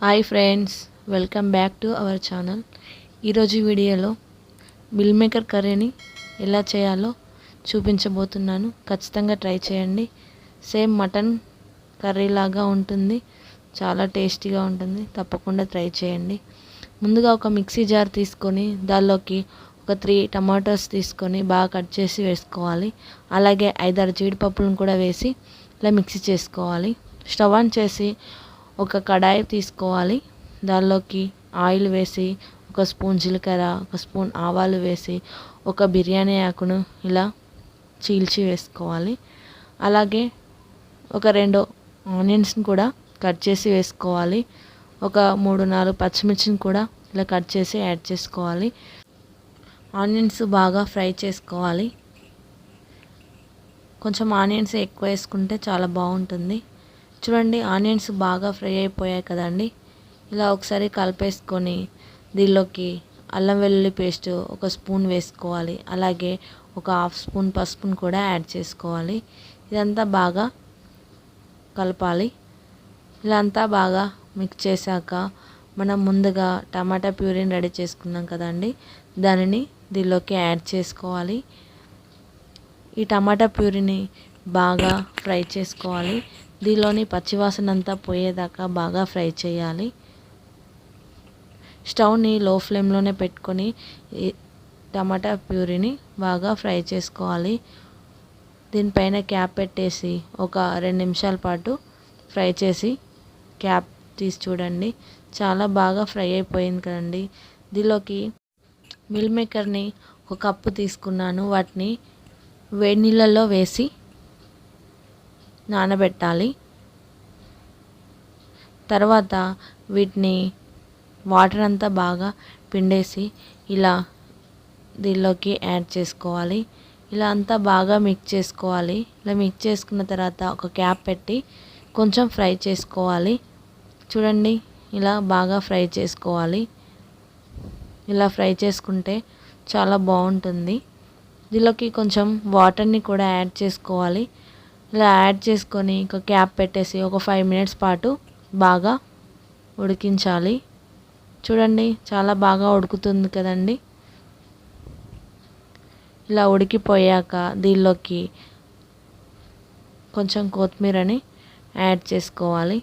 Hi friends welcome back to our channel ఈరోజు వీడియోలో meal maker కర్రీని ఎలా చేయాలో చూపించబోతున్నాను. ఖచ్చితంగా ట్రై చేయండి. సేమ్ మటన్ కర్రీ లాగా ఉంటుంది. చాలా టేస్టీగా ఉంటుంది. తప్పకుండా ట్రై చేయండి. ముందుగా ఒక మిక్సీ జార్ తీసుకొని దానిలోకి ఒక త్రీ టమాటోస్ తీసుకొని బాగా కట్ చేసి వేసుకోవాలి. అలాగే ఐదారు జీడిపప్పులను కూడా వేసి ఇలా మిక్సీ చేసుకోవాలి. స్టవ్ ఆన్ చేసి ఒక కడాయి తీసుకోవాలి. దానిలోకి ఆయిల్ వేసి ఒక స్పూన్ జీలకర్ర ఒక స్పూన్ ఆవాలు వేసి ఒక బిర్యానీ ఆకును ఇలా చీల్చి వేసుకోవాలి. అలాగే ఒక రెండు ఆనియన్స్ని కూడా కట్ చేసి వేసుకోవాలి. ఒక మూడు నాలుగు పచ్చిమిర్చిని కూడా ఇలా కట్ చేసి యాడ్ చేసుకోవాలి. ఆనియన్స్ బాగా ఫ్రై చేసుకోవాలి. కొంచెం ఆనియన్స్ ఎక్కువ వేసుకుంటే చాలా బాగుంటుంది. చూడండి ఆనియన్స్ బాగా ఫ్రై అయిపోయాయి కదండి. ఇలా ఒకసారి కలిపేసుకొని దీనిలోకి అల్లం వెల్లుల్లి పేస్ట్ ఒక స్పూన్ వేసుకోవాలి. అలాగే ఒక హాఫ్ స్పూన్ పసుపును కూడా యాడ్ చేసుకోవాలి. ఇదంతా బాగా కలపాలి. ఇలా అంతా బాగా మిక్స్ చేశాక మనం ముందుగా టమాటా ప్యూరీని రెడీ చేసుకున్నాం కదండి. దానిని దీనిలోకి యాడ్ చేసుకోవాలి. ఈ టమాటా ప్యూరీని బాగా ఫ్రై చేసుకోవాలి. దీనిలోని పచ్చివాసన అంతా పోయేదాకా బాగా ఫ్రై చేయాలి. స్టవ్ని లో ఫ్లేమ్లోనే పెట్టుకొని టమాటా ప్యూరీని బాగా ఫ్రై చేసుకోవాలి. దీనిపైన క్యాప్ పెట్టేసి ఒక రెండు నిమిషాల పాటు ఫ్రై చేసి క్యాప్ తీసి చూడండి. చాలా బాగా ఫ్రై అయిపోయింది కదండి. దీనిలోకి మిల్ మేకర్ని ఒక కప్పు తీసుకున్నాను. వాటిని వేడి నీళ్ళల్లో వేసి నానబెట్టాలి. తర్వాత వీటిని వాటర్ అంతా బాగా పిండేసి ఇలా దీనిలోకి యాడ్ చేసుకోవాలి. ఇలా అంతా బాగా మిక్స్ చేసుకోవాలి. ఇలా మిక్స్ చేసుకున్న తర్వాత ఒక క్యాప్ పెట్టి కొంచెం ఫ్రై చేసుకోవాలి. చూడండి ఇలా బాగా ఫ్రై చేసుకోవాలి. ఇలా ఫ్రై చేసుకుంటే చాలా బాగుంటుంది. దీనిలోకి కొంచెం వాటర్ని కూడా యాడ్ చేసుకోవాలి. ఇలా యాడ్ చేసుకొని ఒక క్యాప్ పెట్టేసి ఒక ఫైవ్ మినిట్స్ పాటు బాగా ఉడికించాలి. చూడండి చాలా బాగా ఉడుకుతుంది కదండి. ఇలా ఉడికిపోయాక దీనిలోకి కొంచెం కొత్తిమీరని యాడ్ చేసుకోవాలి.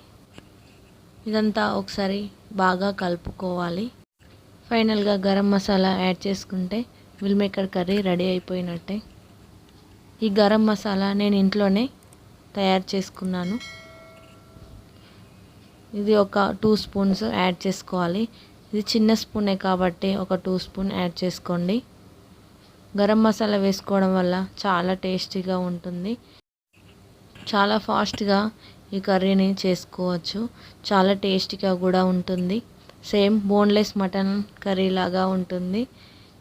ఇదంతా ఒకసారి బాగా కలుపుకోవాలి. ఫైనల్గా గరం మసాలా యాడ్ చేసుకుంటే మిల్ మేకర్ కర్రీ రెడీ అయిపోయినట్టే. ఈ గరం మసాలా నేను ఇంట్లోనే తయారు చేసుకున్నాను. ఇది ఒక టూ స్పూన్స్ యాడ్ చేసుకోవాలి. ఇది చిన్న స్పూనే కాబట్టి ఒక టూ స్పూన్ యాడ్ చేసుకోండి. గరం మసాలా వేసుకోవడం వల్ల చాలా టేస్టీగా ఉంటుంది. చాలా ఫాస్ట్గా ఈ కర్రీని చేసుకోవచ్చు. చాలా టేస్టీగా కూడా ఉంటుంది. సేమ్ బోన్లెస్ మటన్ కర్రీ లాగా ఉంటుంది.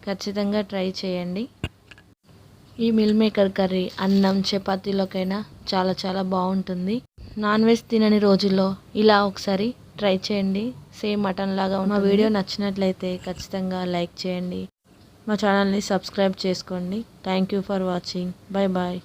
ఖచ్చితంగా ట్రై చేయండి. ఈ మిల్ మేకర్ కర్రీ అన్నం చపాతీలోకైనా చాలా చాలా బాగుంటుంది. నాన్ వెజ్ తినని రోజుల్లో ఇలా ఒకసారి ట్రై చేయండి. సేమ్ మటన్ లాగా మా వీడియో నచ్చినట్లయితే ఖచ్చితంగా లైక్ చేయండి. మా ఛానల్ని సబ్స్క్రైబ్ చేసుకోండి. Thank you for watching bye bye